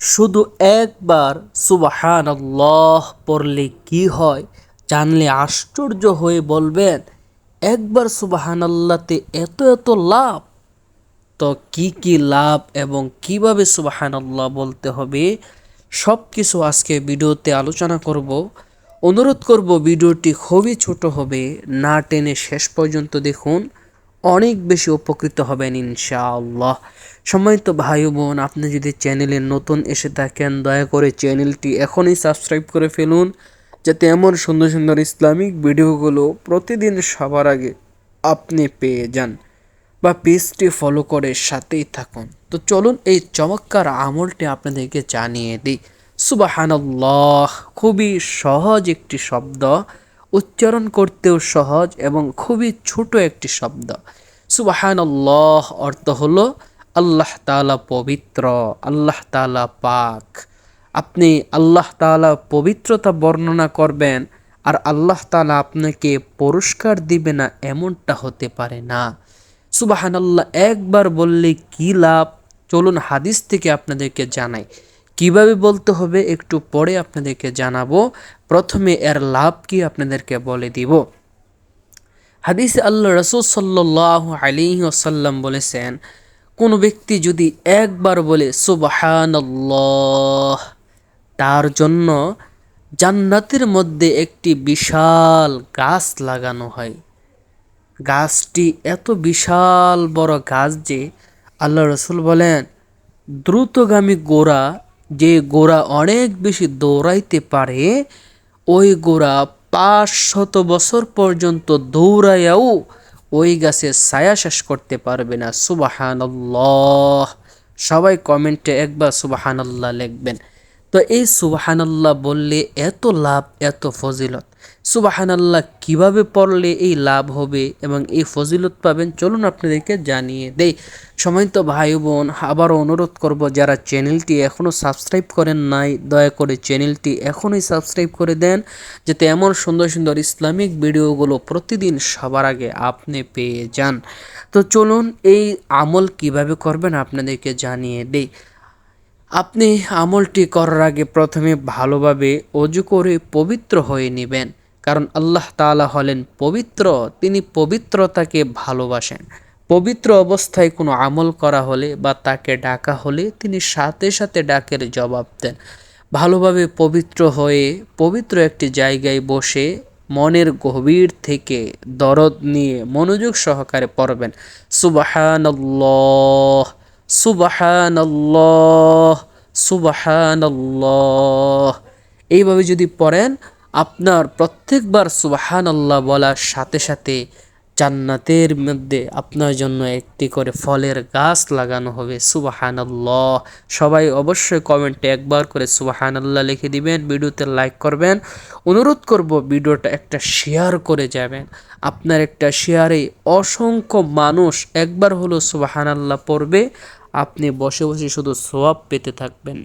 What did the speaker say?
শুধু একবার সুবাহান আল্লাহ পড়লে কি হয়? জানলে আশ্চর্য হয়ে বলবেন, একবার সুবাহান আল্লাহতে এত এত লাভ? তো কি কি লাভ এবং কীভাবে সুবাহান আল্লাহ বলতে হবে? সব কিছু আজকে ভিডিওতে আলোচনা করব। অনুরোধ করব, ভিডিওটি খুবই ছোট হবে, না টেনে শেষ পর্যন্ত দেখুন। অনেক বেশি উপকৃত হবেন ইনশাআল্লাহ। সম্মানিত ভাই বোন আপনি যদি চ্যানেলে নতুন এসে থাকেন, দয়া করে চ্যানেলটি এখনই সাবস্ক্রাইব করে ফেলুন, যাতে এমন সুন্দর সুন্দর ইসলামিক ভিডিওগুলো প্রতিদিন সবার আগে আপনি পেয়ে যান বা পেজটি ফলো করে সাথেই থাকুন। তো চলুন এই চমৎকার আমলটি আপনাদেরকে জানিয়ে দিই। সুবাহানাল্লাহ, খুবই সহজ একটি শব্দ। উচ্চারণ করতেও সহজ এবং খুবই ছোট একটি শব্দ। সুবাহানাল্লাহ অর্থ হলো, আল্লাহ তালা পবিত্র, আল্লাহ তালা পাক। আপনি আল্লাহ তালা পবিত্রতা বর্ণনা করবেন, আর আল্লাহ তালা আপনাকে পুরস্কার দিবে না এমনটা হতে পারে না। সুবাহান আল্লাহ একবার বললে কি লাভ? চলুন হাদিস থেকে আপনাদেরকে জানাই। কীভাবে বলতে হবে একটু পরে আপনাদেরকে জানাব। প্রথমে এর লাভ কি আপনাদেরকে বলে দিব। হাদিস আল্লাহ রসুল সাল্লাহ আলী ওসাল্লাম বলেছেন, কোনো ব্যক্তি যদি একবার বলে সুবাহান তার জন্য জান্নাতের মধ্যে একটি বিশাল গাছ লাগানো হয়। গাছটি এত বিশাল বড় গাছ যে আল্লাহ রসুল বলেন, দ্রুতগামী গোড়া, যে গোড়া অনেক বেশি দৌড়াইতে পারে ওই গোড়া পাঁচ শত বছর পর্যন্ত দৌড়াইয়াও ওই গাছে ছায়া শেষ করতে পারবে না। সুবাহান সবাই কমেন্টে একবার সুবাহান আল্লাহ লিখবেন। তো এই সুবাহানাল্লাহ বললে এত লাভ, এত ফজিলত। সুবাহানাল্লাহ কীভাবে পড়লে এই লাভ হবে এবং এই ফজিলত পাবেন চলুন আপনাদেরকে জানিয়ে দেই। সময় তো ভাই বোন আবারও অনুরোধ করব যারা চ্যানেলটি এখনও সাবস্ক্রাইব করেন নাই, দয়া করে চ্যানেলটি এখনই সাবস্ক্রাইব করে দেন, যাতে এমন সুন্দর সুন্দর ইসলামিক ভিডিওগুলো প্রতিদিন সবার আগে আপনি পেয়ে যান। তো চলুন এই আমল কীভাবে করবেন আপনাদেরকে জানিয়ে দেই। আপনি আমলটি করার আগে প্রথমে ভালোভাবে অজু করে পবিত্র হয়ে নেবেন। কারণ আল্লাহ তালা হলেন পবিত্র, তিনি পবিত্রতাকে ভালোবাসেন। পবিত্র অবস্থায় কোনো আমল করা হলে বা তাকে ডাকা হলে তিনি সাথে সাথে ডাকের জবাব দেন। ভালোভাবে পবিত্র হয়ে পবিত্র একটি জায়গায় বসে মনের গভীর থেকে দরদ নিয়ে মনোযোগ সহকারে পড়বেন। সুবাহান সুবাহানাল্লাহ সুবাহানাল্লাহ। এইভাবে যদি পড়েন আপনার প্রত্যেকবার সুবাহান আল্লাহ বলার সাথে সাথে জান্নাতের মধ্যে আপনার জন্য একটি করে ফলের গাছ লাগানো হবে। সুবাহানাল্লাহ। সবাই অবশ্যই কমেন্টে একবার করে সুবাহানাল্লাহ লিখে দিবেন, ভিডিওতে লাইক করবেন। অনুরোধ করব ভিডিওটা একটা শেয়ার করে যাবেন। আপনার একটা শেয়ারে অসংখ্য মানুষ একবার হলো সুবাহানাল্লাহ পড়বে। আপনি বসে বসে শুধু সোয়াব পেতে থাকবেন।